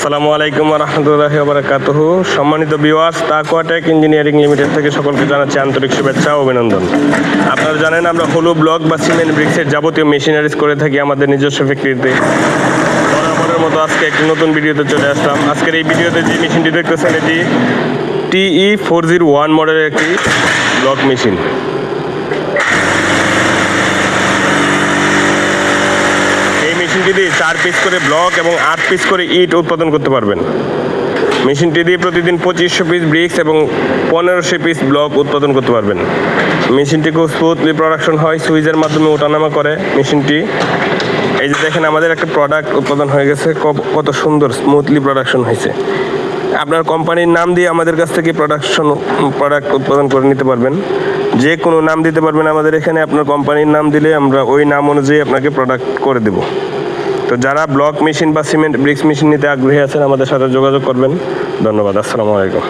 আসসালামু আলাইকুম রহমতুল্লাহি বারাকাতুহ। সম্মানিত বিওয়াস তাকুয়াটেক ইঞ্জিনিয়ারিং লিমিটেড থেকে সকলকে জানাচ্ছি আন্তরিক শুভেচ্ছা অভিনন্দন। আপনারা জানেন আমরা হলু ব্লক বা সিমেন্ট ব্রিক্সের যাবতীয় মেশিনারিজ করে থাকি আমাদের নিজস্ব ফ্যাক্টরিতে। বরাবরের মতো আজকে একটি নতুন ভিডিওতে চলে আসলাম। আজকের এই ভিডিওতে যে মেশিনটি দেখতেছেন, এটি টিই ফোর জিরো ওয়ান মডেলের একটি ব্লক মেশিন। মেশিনটি দিয়ে চার পিস করে ব্লক এবং আট পিস করে ইট উৎপাদন করতে পারবেন। মেশিনটি দিয়ে প্রতিদিন পঁচিশশো পিস ব্রিক্স এবং পনেরোশো পিস ব্লক উৎপাদন করতে পারবেন। মেশিনটি খুব স্মুথলি প্রোডাকশন হয়, সুইচের মাধ্যমে ওঠানামা করে মেশিনটি। এই যে দেখেন, আমাদের একটা প্রোডাক্ট উৎপাদন হয়ে গেছে কত সুন্দর স্মুথলি প্রোডাকশন হয়েছে। আপনার কোম্পানির নাম দিয়ে আমাদের কাছ থেকে প্রোডাকশন প্রোডাক্ট উৎপাদন করে নিতে পারবেন। যে কোনো নাম দিতে পারবেন আমাদের এখানে, আপনার কোম্পানির নাম দিলে আমরা ওই নাম অনুযায়ী আপনাকে প্রোডাক্ট করে দেব। তো যারা ব্লক মেশিন বা সিমেন্ট ব্রিক্স মেশিন নিতে আগ্রহী আছেন, আমাদের সাথে যোগাযোগ করবেন। ধন্যবাদ, আসসালামু আলাইকুম।